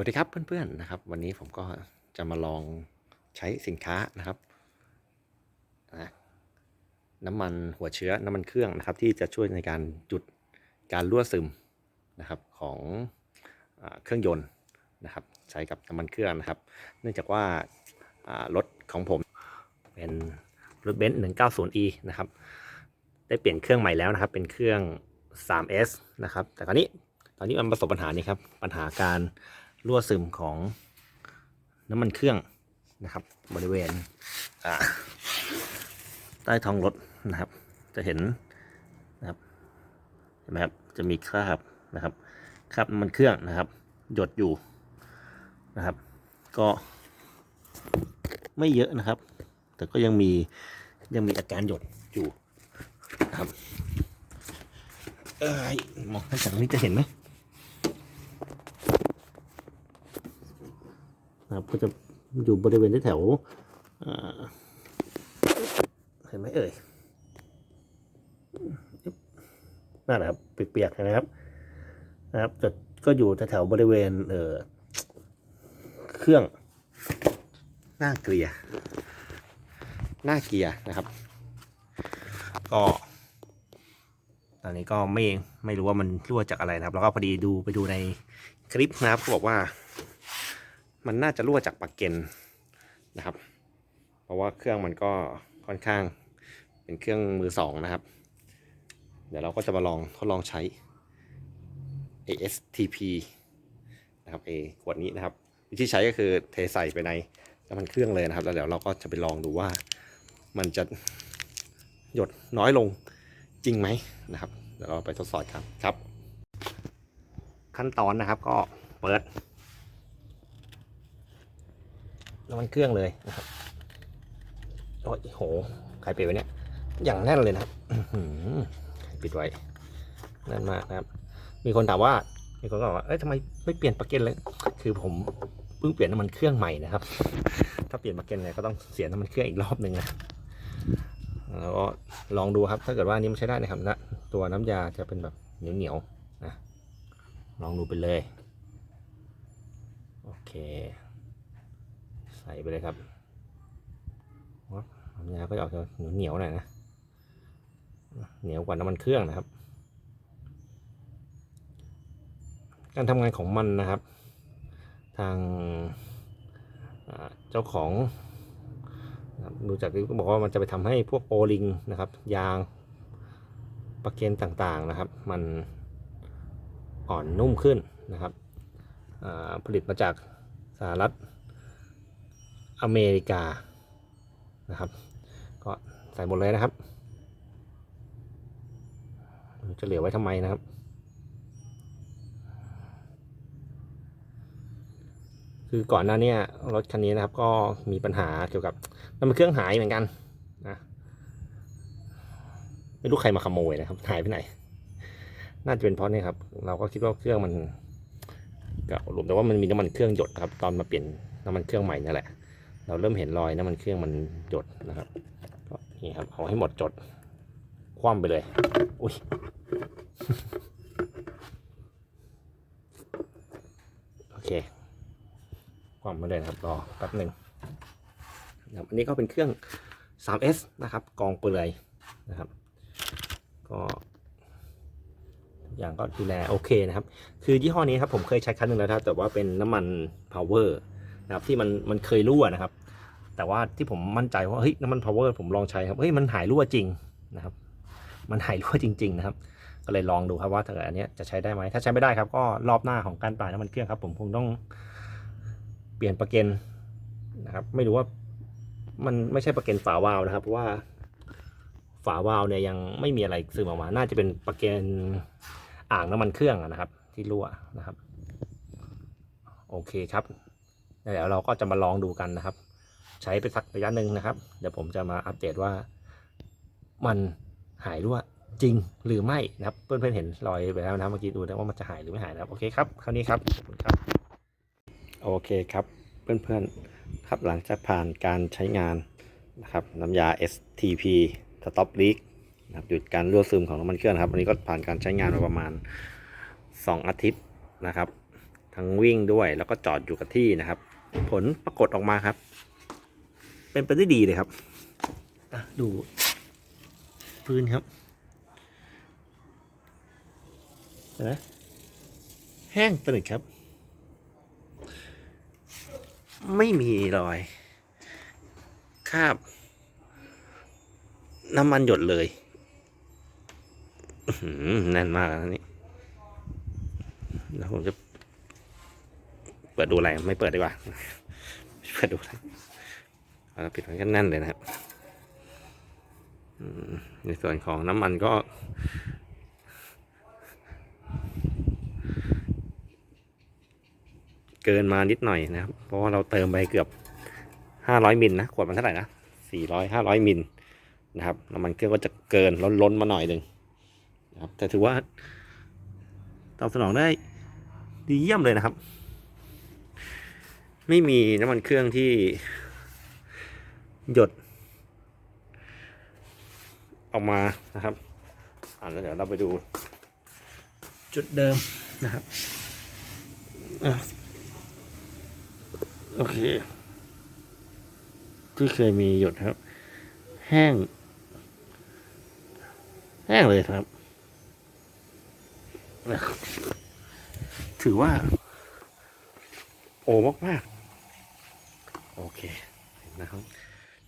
วัสดีครับเพื่อนๆนะครับ วันนี้ผมก็จะมาลองใช้สินค้านะครับนะน้ำมันหัวเชื้อน้ำมันเครื่องนะครับ ที่จะช่วยในการหยุดการรั่วซึมนะครับของอเครื่องยนต์นะครับ ใช้กับน้ำมันเครื่องนะครับ เนื่องจากว่าอ่ารถของผมเป็นรถเบนซ์ 190e นะครับ ได้เปลี่ยนเครื่องใหม่แล้วนะครับ เป็นเครื่อง 3S นะครับ แต่คราวนี้ตอนนี้มันประสบปัญหานี้ครับปัญหาการ รั่วซึมของน้ำมันเครื่องนะครับ บริเวณใต้ท้องรถนะครับ จะเห็นนะครับเห็นไหมครับจะมีคราบนะครับคราบน้ำมันเครื่องนะครับ หยดอยู่นะครับ ก็ไม่เยอะนะครับ แต่ก็ยังมียังมีอาการหยดอยู่นะครับเอ้ยมองจากนี้จะเห็นไหมนะครับ ก็จะอยู่บริเวณที่แถวเห็นไหมเอ่ยนั่นแหละครับเปียกๆนไหมครับนะครับจะก็อยู่แถวบริเวณเออเครื่องหน้าเกลียร์หน้าเกียร์นะครับ ก็ตอนนี้ก็ไม่ไม่รู้ว่ามันรั่วจากอะไรนะครับ แล้วก็พอดีดูไปดูในคลิปนะครับเขาบอกว่า มันน่าจะรั่วจากปลั๊กเกนนะครับ เพราะว่าเครื่องมันก็ค่อนข้างเป็นเครื่องมือสองนะครับ เดี๋ยวเราก็จะมาลองทดลองใช้ ASTP นะครับเอขวดนี้นะครับ วิธีใช้ก็คือเทใส่ไปในน้ำมันเครื่องเลยนะครับ แล้วเดี๋ยวเราก็จะไปลองดูว่ามันจะหยดน้อยลงจริงไหมนะครับ เดี๋ยวเราไปทดสอบครับครับ ขั้นตอนนะครับก็เปิด น้ำมันเครื่องเลยนะครับโอ้ยโหใครปิดไว้เนี่ยอย่างแน่นเลยนะครับปิดไว้แน่นมากนะครับ มีคนถามว่า มีคนก็บอกว่าเอ้ยทำไมไม่เปลี่ยนปลั๊กเกนเลย คือผมเพิ่งเปลี่ยนน้ำมันเครื่องใหม่นะครับ ถ้าเปลี่ยนปลั๊กเกนเนี่ยก็ต้องเสียน้ำมันเครื่องอีกรอบหนึ่งนะแล้วก็ลองดูครับ ถ้าเกิดว่านี้มันใช้ได้นะครับนะตัวน้ำยาจะเป็นแบบเหนียวเหนียวๆนะลองดูไปเลย โอเค ส่ไปเลยครับว้าวน้ำยาก็จะออกจะเหนียวหนียวๆหน่อยนะ เหนียวกว่าน้ำมันเครื่องนะครับ การทำงานของมันนะครับ ทางเจ้าของนะครับดูจากที่บอกว่ามันจะไปทำให้พวกโอลิงนะครับ ยางประเกนต่างๆนะครับ มันอ่อนนุ่มขึ้นนะครับผลิตมาจากสหรัฐ อเมริกานะครับ ก็ใส่หมดเลยนะครับ จะเหลือไว้ทำไมนะครับ คือก่อนหน้านี้รถคันนี้นะครับ ก็มีปัญหาเกี่ยวกับน้ำมันเครื่องหายเหมือนกันนะไม่รู้ใครมาขโมยนะครับหายไปไหน น่าจะเป็นเพราะนี่ครับ เราก็คิดว่าเครื่องมันเก่ารวมแต่ว่ามันมีน้ำมันเครื่องหยดครับ ตอนมาเปลี่ยนน้ำมันเครื่องใหม่นั่นแหละ เราเริ่มเห็นรอยน้ำมันเครื่องมันหยดนะครับก็นี่ครับเอาให้หมดจด คว่ำไปเลย อุ้ยโอเค ความมาเลยนะครับรอแป๊บหนึ่งครับอันนี้ก็เป็นเครื่อง 3S นะครับ กองเปลือยนะครับ ก็อย่างก็ดูแลโอเคนะครับ คือยี่ห้อนี้ครับผมเคยใช้ครั้งหนึ่งแล้วครับแต่ว่าเป็นน้ำมัน power นะครับที่มันมันเคยรั่วนะครับ แต่ว่าที่ผมมั่นใจว่าเฮ้ยน้ำมัน power ผมลองใช้ครับเฮ้ยมันหายรั่วจริงนะครับ มันหายรั่วจริง ๆ นะครับ ก็เลยลองดูครับว่าถ้าเกิดอันนี้จะใช้ได้ไหมถ้าใช้ไม่ได้ครับ ก็รอบหน้าของการปลายน้ำมันเครื่องครับผมคงต้องเปลี่ยนประเกนนะครับ ไม่รู้ว่ามันไม่ใช่ประเกนฝาวาล์วนะครับเพราะว่าฝาวาล์วเนี่ยยังไม่มีอะไรซึมออกมา น่าจะเป็นประเกนอ่างน้ำมันเครื่องนะครับ ที่รั่วนะครับ โอเคครับเดี๋ยวเราก็จะมาลองดูกันนะครับ ใช้ไปสักระยะหนึ่งนะครับ เดี๋ยวผมจะมาอัปเดตว่ามันหายรั่วจริงหรือไม่นะครับ เพื่อนๆเห็นรอยไปแล้วนะบเมื่อกี้ดูนะว่ามันจะหายหรือไม่หายนะครับโอเคครับคราวนี้ครับขอบคุณครับ โอเคครับเพื่อนๆครับหลังจากผ่านการใช้งานนะครับน้ำยา STP Stop Leak นะครับหยุดการรั่วซึมของน้ำมันเครื่องนะครับวันนี้ก็ผ่านการใช้งานมาประมาณ 2 อาทิตย์นะครับ ทั้งวิ่งด้วยแล้วก็จอดอยู่กับที่นะครับ ผลปรากฏออกมาครับ เป็นไปได้ดีเลยครับอะดูพื้นครับเห็นไหมแห้งสนิทครับ ไม่มีรอยคราบ น้ำมันหยดเลยอื้อหือแน่นมากนะนี่แล้วผมจะเปิดดูอะไร ไม่เปิดดีกว่า เปิดดูอะไร เอาปิดไว้กันแน่นเลยนะครับในส่วนของน้ำมันก็เกินมานิดหน่อยนะครับ เพราะว่าเราเติมไปเกือบห้าร้อยมิลนะ ขวดมันเท่าไหร่นะสี่ร้อยห้าร้อยมิลนะครับ น้ำมันเครื่องก็จะเกินล้นล้นมาหน่อยหนึ่งนะครับ แต่ถือว่าตอบสนองได้ดีเยี่ยมเลยนะครับ ไม่มีน้ำมันเครื่องที่ หยด ออกมานะครับ อ่านแล้วเดี๋ยวเราไปดู จุดเดิมนะครับอโอเค ที่เคยมีหยดครับ แห้ง แห้งเลยครับ ถือว่า โอมากมากๆโอเคนะครับ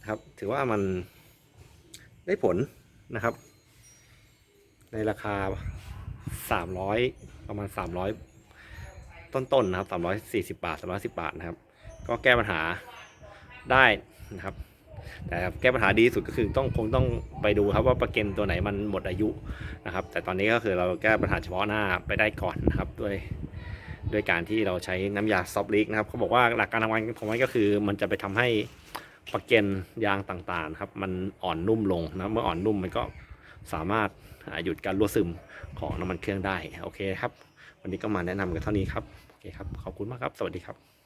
ครับ ถือว่ามันได้ผลนะครับ ในราคาสามร้อยประมาณสามร้อยต้นๆนะครับสามร้อยสี่สิบาทสามร้อยสิบาทนะครับ ก็แก้ปัญหาได้นะครับ แต่แก้ปัญหาดีสุดก็คือต้องคงต้องไปดูครับว่าประกันตัวไหนมันหมดอายุนะครับ แต่ตอนนี้ก็คือเราแก้ปัญหาเฉพาะหน้าไปได้ก่อนนะครับด้วยด้วยการที่เราใช้น้ำยาซอฟต์ลิกนะครับเขาบอกว่าหลักการทำงานของมันก็คือมันจะไปทำให้ ประเกนยางต่างๆครับ มันอ่อนนุ่มลงนะเมื่ออ่อนนุ่มมันก็สามารถหยุดการรั่วซึมของน้ำมันเครื่องได้โอเคครับ วันนี้ก็มาแนะนำกันเท่านี้ครับโอเคครับขอบคุณมากครับ สวัสดีครับ